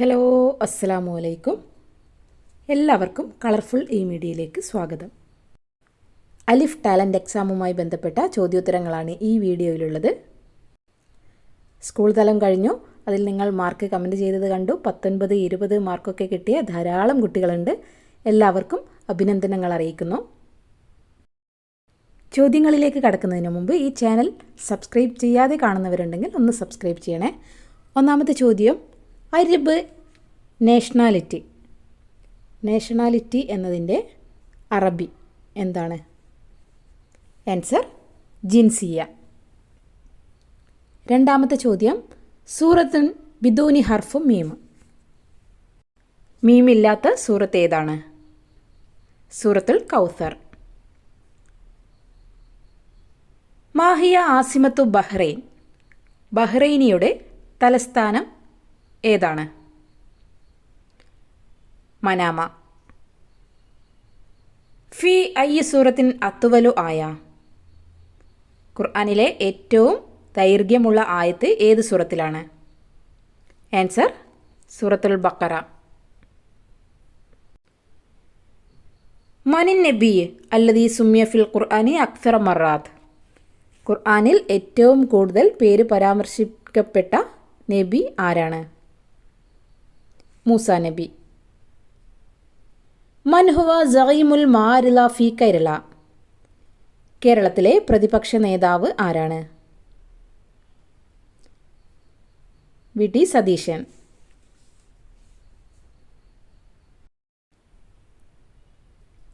Hello അസ്സലാമു അലൈക്കും എല്ലാവർക്കും കളർഫുൾ ഇ മീഡിയയിലേക്ക് സ്വാഗതം. അലിഫ് ടാലന്റ് എക്സാമുമായി ബന്ധപ്പെട്ട ചോദ്യോത്തരങ്ങളാണ് ഈ വീഡിയോയിലുള്ളത്. സ്കൂൾ തലം കഴിഞ്ഞു. അതിൽ നിങ്ങൾ മാർക്ക് കമന്റ് ചെയ്തത് കണ്ടു. പത്തൊൻപത് ഇരുപത് മാർക്കൊക്കെ കിട്ടിയ ധാരാളം കുട്ടികളുണ്ട്. എല്ലാവർക്കും അഭിനന്ദനങ്ങൾ അറിയിക്കുന്നു. ചോദ്യങ്ങളിലേക്ക് കടക്കുന്നതിന് മുമ്പ് ഈ ചാനൽ സബ്സ്ക്രൈബ് ചെയ്യാതെ കാണുന്നവരുണ്ടെങ്കിൽ ഒന്ന് സബ്സ്ക്രൈബ് ചെയ്യണേ. ഒന്നാമത്തെ ചോദ്യം അരിബ് നേഷണാലിറ്റി നേഷണാലിറ്റി എന്നതിന്റെ അറബി എന്താണ്? ആൻസർ ജിൻസിയ. രണ്ടാമത്തെ ചോദ്യം സൂറത്തുൻ ബിദൂനി ഹർഫും മീം. മീമില്ലാത്ത സൂറത്ത് ഏതാണ്? സൂറത്തുൽ കൗസർ. മാഹിയ ആസിമത്തു ബഹ്റൈൻ. ബഹ്റൈനിയുടെ തലസ്ഥാനം ഏതാണ്? മനാമ. ഫി ഐ സൂറത്തിൻ അത്തുവലു ആയ. ഖുർആാനിലെ ഏറ്റവും ദൈർഘ്യമുള്ള ആയത്ത് ഏത് സൂറത്തിലാണ്? ആൻസർ സൂറത്തുൽ ബക്കറ മനിൻ നബി അല്ലതീ സുമ്യ ഫിൽ ഖുർആാനി അക്സറ മറാത്ത് ഖുർആാനിൽ ഏറ്റവും കൂടുതൽ പേര് പരാമർശിക്കപ്പെട്ട നബി ആരാണ്? മൂസ നബി. മൻഹുവ സഹീമുൽ മാരില ഫി കേരള. കേരളത്തിലെ പ്രതിപക്ഷ നേതാവ് ആരാണ്? വി. ടി. സതീശൻ.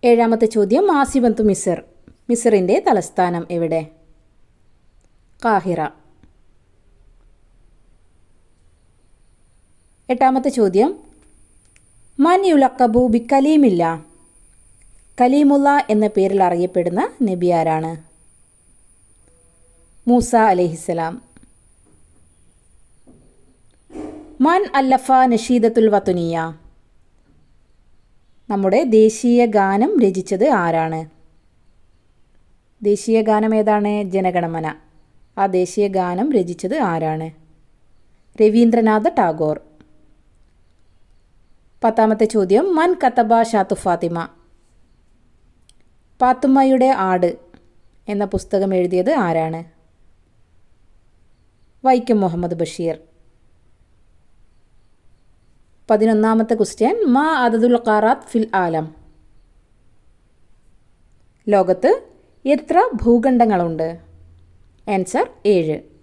ഏഴാമത്തെ ചോദ്യം ആസിബന്തു മിസർ. മിസറിന്റെ തലസ്ഥാനം എവിടെ? കാഹിറ. എട്ടാമത്തെ ചോദ്യം മൻ ബി കലീമില്ല കലീമുല്ല എന്ന പേരിൽ അറിയപ്പെടുന്ന നബി ആരാണ്? മൂസ അലഹിസലാം മൻ അല്ലഫ നഷീദത്തുൽ വത്തുനിയ നമ്മുടെ ദേശീയ ഗാനം രചിച്ചത് ആരാണ്? ദേശീയ ഗാനം ഏതാണ്? ജനഗണമന. ആ ദേശീയ ഗാനം രചിച്ചത് ആരാണ്? രവീന്ദ്രനാഥ ടാഗോർ. പത്താമത്തെ ചോദ്യം മൻ കത്തബ ഷാത്തു ഫാത്തിമ. പാത്തുമ്മയുടെ ആട് എന്ന പുസ്തകം എഴുതിയത് ആരാണ്? വൈക്കം മുഹമ്മദ് ബഷീർ. പതിനൊന്നാമത്തെ ക്വസ്റ്റ്യൻ മാ അദദുൽ ഖാറാത്ത് ഫിൽ ആലം. ലോകത്ത് എത്ര ഭൂഖണ്ഡങ്ങളുണ്ട്? ആൻസർ ഏഴ്.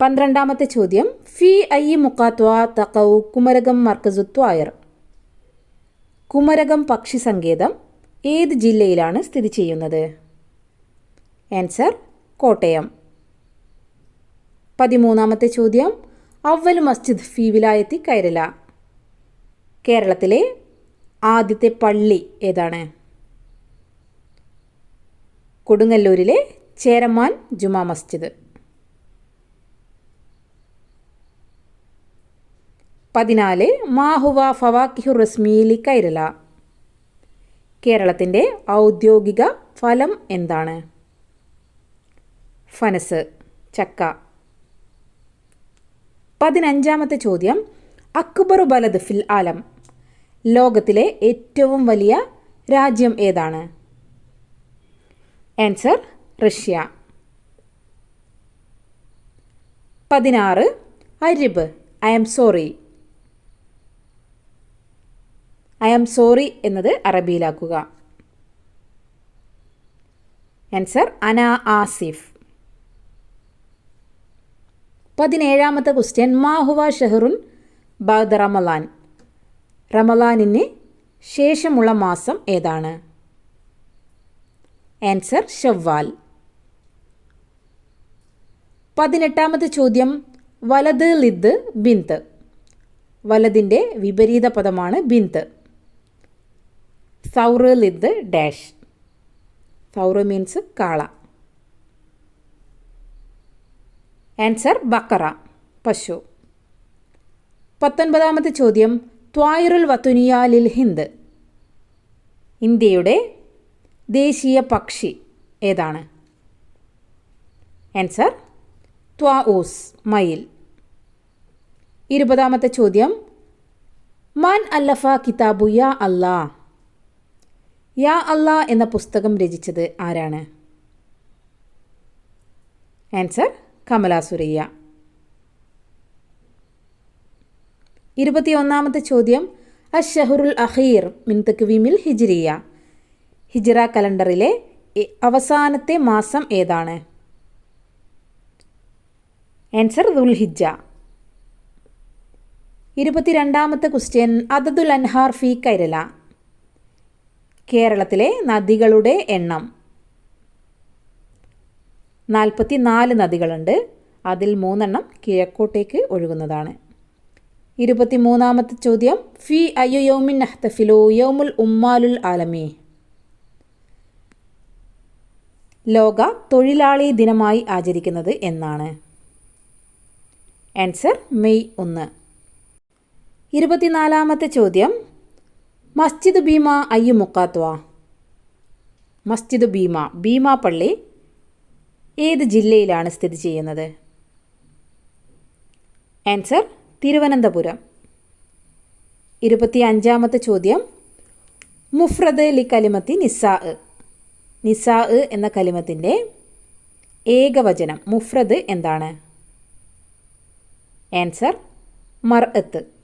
പന്ത്രണ്ടാമത്തെ ചോദ്യം. ഫി ഐ മുക്കാത്വ തക്കൗ കുമരകം മർക്കസുത്വായർ കുമരകം പക്ഷി സങ്കേതം ഏത് ജില്ലയിലാണ് സ്ഥിതി ചെയ്യുന്നത്? ആൻസർ കോട്ടയം. പതിമൂന്നാമത്തെ ചോദ്യം. അവൽ മസ്ജിദ് ഫി വിലായത്തി കൈരല കേരളത്തിലെ ആദ്യത്തെ പള്ളി ഏതാണ്? കൊടുങ്ങല്ലൂരിലെ ചേരമാൻ ജുമാ മസ്ജിദ്. പതിനാല് മാഹുവ ഫവാക്കിഹു റസ്മീലി കൈരല കേരളത്തിന്റെ ഔദ്യോഗിക ഫലം എന്താണ്? ഫനസ് ചക്ക. പതിനഞ്ചാമത്തെ ചോദ്യം അക്ബറു ബലദ് ഫിൽ ആലം. ലോകത്തിലെ ഏറ്റവും വലിയ രാജ്യം ഏതാണ്? Answer Russia. പതിനാറ് അരിബ്. I'm sorry. I am sorry എന്നത് അറബിയിലാക്കുക. ആൻസർ അന ആസിഫ്. പതിനേഴാമത്തെ ക്വസ്റ്റ്യൻ മാഹുവ ഷെഹറുൻ ബാദ് റമലാൻ. റമലാനിന് ശേഷമുള്ള മാസം ഏതാണ്? ആൻസർ ഷവ്വാൽ. പതിനെട്ടാമത്തെ ചോദ്യം വലത് ലിദ് ബിന്ത്. വലതിന്റെ വിപരീത പദമാണ് ബിന്ത്. സൗറ് ലിദ് ഡാഷ്. സൗറ് മീൻസ് കാള. ആൻസർ ബക്കറ പശു. പത്തൊൻപതാമത്തെ ചോദ്യം ത്വായിറുൽ വത്തുനിയ ലിൽ ഹിന്ദ്. ഇന്ത്യയുടെ ദേശീയ പക്ഷി ഏതാണ്? ആൻസർ ത്വാഊസ് മയിൽ. ഇരുപതാമത്തെ ചോദ്യം മാൻ അല്ലഫ കിതാബു യാ അല്ലാ യാ അല്ലാ എന്ന പുസ്തകം രചിച്ചത് ആരാണ്? ആൻസർ കമലാസുരയ്യ ഇരുപത്തിയൊന്നാമത്തെ ചോദ്യം അഷഹുറുൽ അഖീർ മിൻ തക്വീമിൽ ഹിജ്രിയ. ഹിജ്റ കലണ്ടറിലെ അവസാനത്തെ മാസം ഏതാണ്? ആൻസർ ദുൽഹിജ്ജ ഇരുപത്തിരണ്ടാമത്തെ ക്വസ്റ്റ്യൻ അദദുൽ അൻഹാർ ഫി കൈരല. കേരളത്തിലെ നദികളുടെ എണ്ണം. നാൽപ്പത്തി നാല് നദികളുണ്ട്. അതിൽ മൂന്നെണ്ണം കിഴക്കോട്ടേക്ക് ഒഴുകുന്നതാണ്. ഇരുപത്തി മൂന്നാമത്തെ ചോദ്യം. ഫി അയ്യു യൗമിൻ നഹ്തഫിലു യൗമുൽ ഉമ്മാലുൽ ആലമി. ലോക തൊഴിലാളി ദിനമായി ആചരിക്കുന്നത് എന്നാണ്. ആൻസർ മെയ് ഒന്ന്. ഇരുപത്തിനാലാമത്തെ ചോദ്യം. മസ്ജിദ് ഭീമ അയ്യു മുക്കാത്വ. മസ്ജിദ് ഭീമ ഭീമ പള്ളി ഏത് ജില്ലയിലാണ് സ്ഥിതി ചെയ്യുന്നത്? ആൻസർ തിരുവനന്തപുരം. ഇരുപത്തി അഞ്ചാമത്തെ ചോദ്യം മുഫ്രദ് ലി കലിമത്തി നിസാ നിസാ എന്ന കലിമത്തിന്റെ ഏകവചനം മുഫ്രദ് എന്താണ്? ആൻസർ മർഅത്ത്.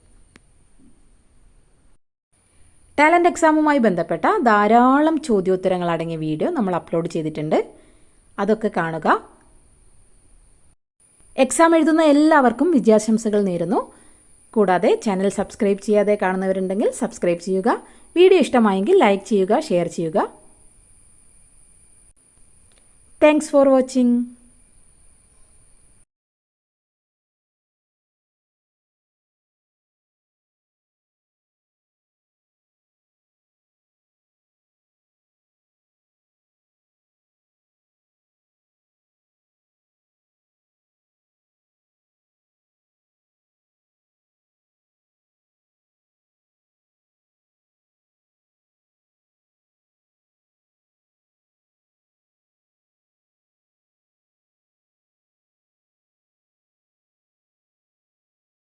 ടാലന്റ് എക്സാമുമായി ബന്ധപ്പെട്ട ധാരാളം ചോദ്യോത്തരങ്ങൾ അടങ്ങിയ വീഡിയോ നമ്മൾ അപ്ലോഡ് ചെയ്തിട്ടുണ്ട്. അതൊക്കെ കാണുക. എക്സാം എഴുതുന്ന എല്ലാവർക്കും വിജയാശംസകൾ നേരുന്നു. കൂടാതെ ചാനൽ സബ്സ്ക്രൈബ് ചെയ്യാതെ കാണുന്നവരുണ്ടെങ്കിൽ സബ്സ്ക്രൈബ് ചെയ്യുക. വീഡിയോ ഇഷ്ടമായെങ്കിൽ ലൈക്ക് ചെയ്യുക ഷെയർ ചെയ്യുക. Thanks for watching